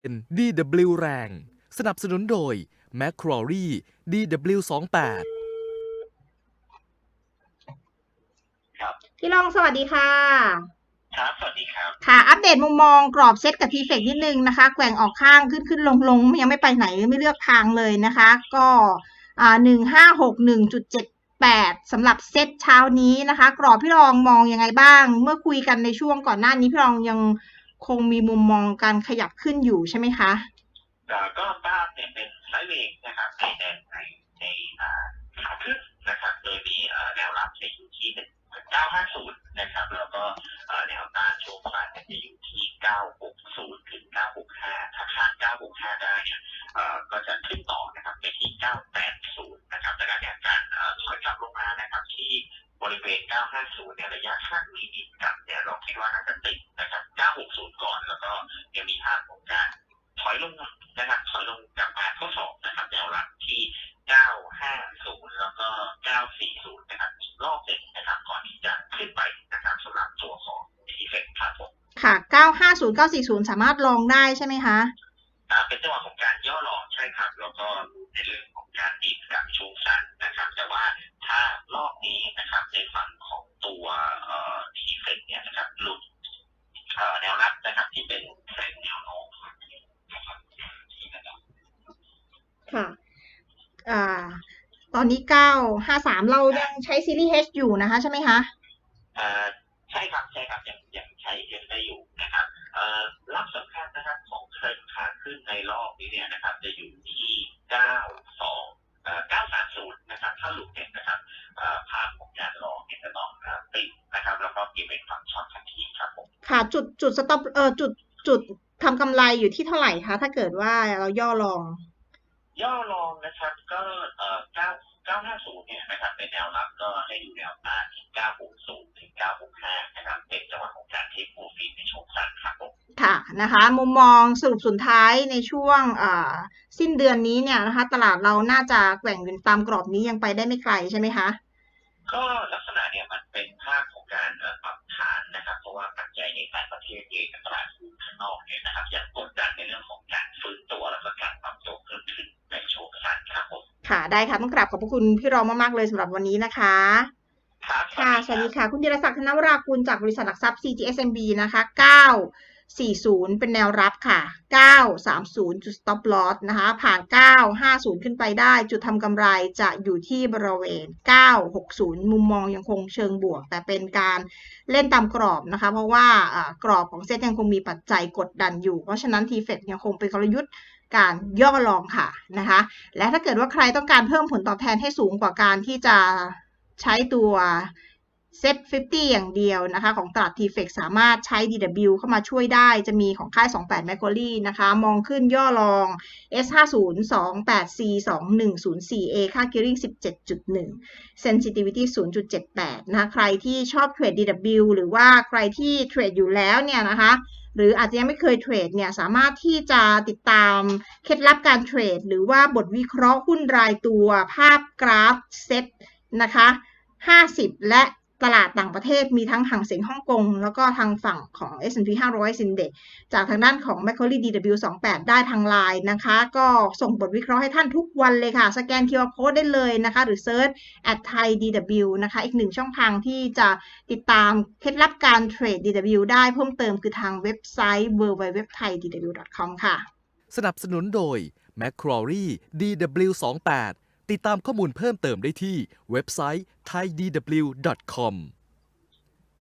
เป็น DW แรง สนับสนุนโดย m c q u a r i DW28 ครับ พี่รองสวัสดีค่ะ ครับ สวัสดีครับ ค่ะ อัปเดตมุมมองกรอบเซตกับทีเฟกนิดนึงนะคะ แกว่งออกข้างขึ้นขึ้นลงลงยังไม่ไปไหนไม่เลือกทางเลยนะคะ ก็อ่าหนึ่งห้าหกหนึ่งจุดเจ็ดแปดสำหรับเซตเช้านี้นะคะ กรอบพี่รองมองยังไงบ้าง เมื่อคุยกันในช่วงก่อนหน้านี้พี่รองยัง คงมีมุมมองการขยับขึ้นอยู่ใช่ไหมคะก็ภาพเนี่ยเป็นไซด์เวย์นะครับในแนวในในขาขึ้นนะครับโดยมีแนวรับจะอยู่ที่950นะครับแล้วก็แนวต้านช่วงปลานจะอยู่ที่ 960 ถึง 965 ถ้าผ่าน965 ได้เนี่ยก็จะขึ้นต่อนะครับไปที่ 980 นะครับดังนั้นเนี่ยการถอยกลับลงมานะครับที่บริเวณ 950 เนี่ยระยะสั้นมีอินกับเนี่ยเราคิดว่าน่าจะติดนะครับ 560 ก่อน แล้วก็ยังมีภาพของการถอยลงนะครับถอยลงกลับมาทดสอบนะครับแนวรับที่ 950 แล้วก็ 940 นะครับอีกรอบหนึ่งนะครับก่อนที่จะขึ้นไปนะครับสำหรับตัวของทีเฟกครับผมค่ะ 950 940 สามารถลองได้ใช่ไหมคะ อ่าเป็นจังหวะของการย่อลองใช่ครับ แล้วก็ในเรื่องของการดีดกับช่วงสั้นนะครับ แต่ว่าถ้ารอบนี้นะครับในฝั่งของตัวเอ่อทีเฟกเนี่ยนะครับหลุดเอ่อแนวรับนะครับที่เป็นเทรนด์แนวโน้มนะครับที่ระดับ ค่ะ อ่า ตอนนี้953เรายังใช้ซีรีส์ H อยู่นะคะ ใช่ไหมคะอ่าใช่ครับใช่ครับยังยังใช้เอฟได้อยู่นะครับเอ่อรับสำคัญนะครับของเทรนด์ขาขึ้นในรอบนี้เนี่ยนะครับ จะอยู่ที่92เอ่อ930นะครับ ถ้าหลุดเนี่ยนะครับเอ่อภาพของการรองเนี่ยจะต้องเอ่อติดนะครับ แล้วก็เก็บเป็นฝั่งช็อตทันทีครับผมค่ะจุดจุดสต็อปเออจุดจุดทำกำไรอยู่ที่เท่าไหร่คะ ถ้าเกิดว่าเราย่อลอง ย่อลองนะครับก็เอ่อ9 950เนี่ยนะครับเป็นแนวรับก็ให้ดูแนวต้านที่960ถึง965นะครับเป็นจังหวะของการเทคโปรฟิตในช่วงสั้นครับผมค่ะนะคะมุมมองสรุปสุดท้ายในช่วงอ่าสิ้นเดือนนี้เนี่ยนะคะตลาดเราน่าจะแกว่งอยู่ตามกรอบนี้ยังไปได้ไม่ไกลใช่ไหมคะก็ลักษณะเนี่ยมันเป็นภาพของการเอ่อปรับฐานนะครับ เพราะว่าปัจจัยในต่างประเทศเองกับตลาดหุ้นข้างนอกเนี่ยนะครับยังกดดันในเรื่องของการฟื้นตัวแล้วก็การปรับตัวเพิ่มขึ้นในช่วงสั้น ครับผมค่ะ ได้ค่ะ ต้องกราบขอบพระคุณพี่รองมาก ๆ เลยสำหรับวันนี้นะคะครับค่ะ สวัสดีครับค่ะ คุณธีรศักดิ์ธนวรากุลจากบริษัทหลักทรัพย์ CGSMB นะคะ 40 เป็นแนวรับค่ะ 930 จุด stop loss นะคะ ผ่าน 950 ขึ้นไปได้ จุดทำกำไรจะอยู่ที่บริเวณ 960 มุมมองยังคงเชิงบวก แต่เป็นการเล่นตามกรอบนะคะ เพราะว่ากรอบของเซ็ตยังคงมีปัจจัยกดดันอยู่ เพราะฉะนั้น t f e d ยังคงเป็นกลยุทธ์การย่อลองค่ะนะคะ และถ้าเกิดว่าใครต้องการเพิ่มผลตอบแทนให้สูงกว่าการที่จะใช้ตัว เซ็ต50 อย่างเดียวนะคะ ของตลาด t f e x สามารถใช้ DW เข้ามาช่วยได้จะมีของค่าย 28 m a c q u a r i e นะคะ มองขึ้นย่อลอง S50 28C 2104A ค่า gearing 17.1 sensitivity 0.78 นะคะ ใครที่ชอบเทรด DW หรือว่าใครที่เทรดอยู่แล้วเนี่ยนะคะหรืออาจจะยังไม่เคยเทรดเนี่ยสามารถที่จะติดตามเคล็ดลับการเทรด หรือว่าบทวิเคราะห์หุ้นรายตัวภาพกราฟเซตนะคะ 50 และ ตลาดต่างประเทศมีทั้งห่างเสียงฮ่องกง แล้วก็ทางฝั่งของ S&P 500 Index จากทางด้านของ Macquarie DW28 ได้ทางไลน์นะคะ ก็ส่งบทวิเคราะห์ให้ท่านทุกวันเลยค่ะ สแกน QR Code ได้เลยนะคะ หรือเซิร์ช at Thai DW นะคะ อีกหนึ่งช่องทางที่จะติดตามเคล็ดลับการเทรด DW ได้เพิ่มเติมคือทางเว็บไซต์ www.thaidw.com ค่ะ สนับสนุนโดย m c q u a r i DW28 ติดตามข้อมูลเพิ่มเติมได้ที่เว็บไซต์ thaidw.com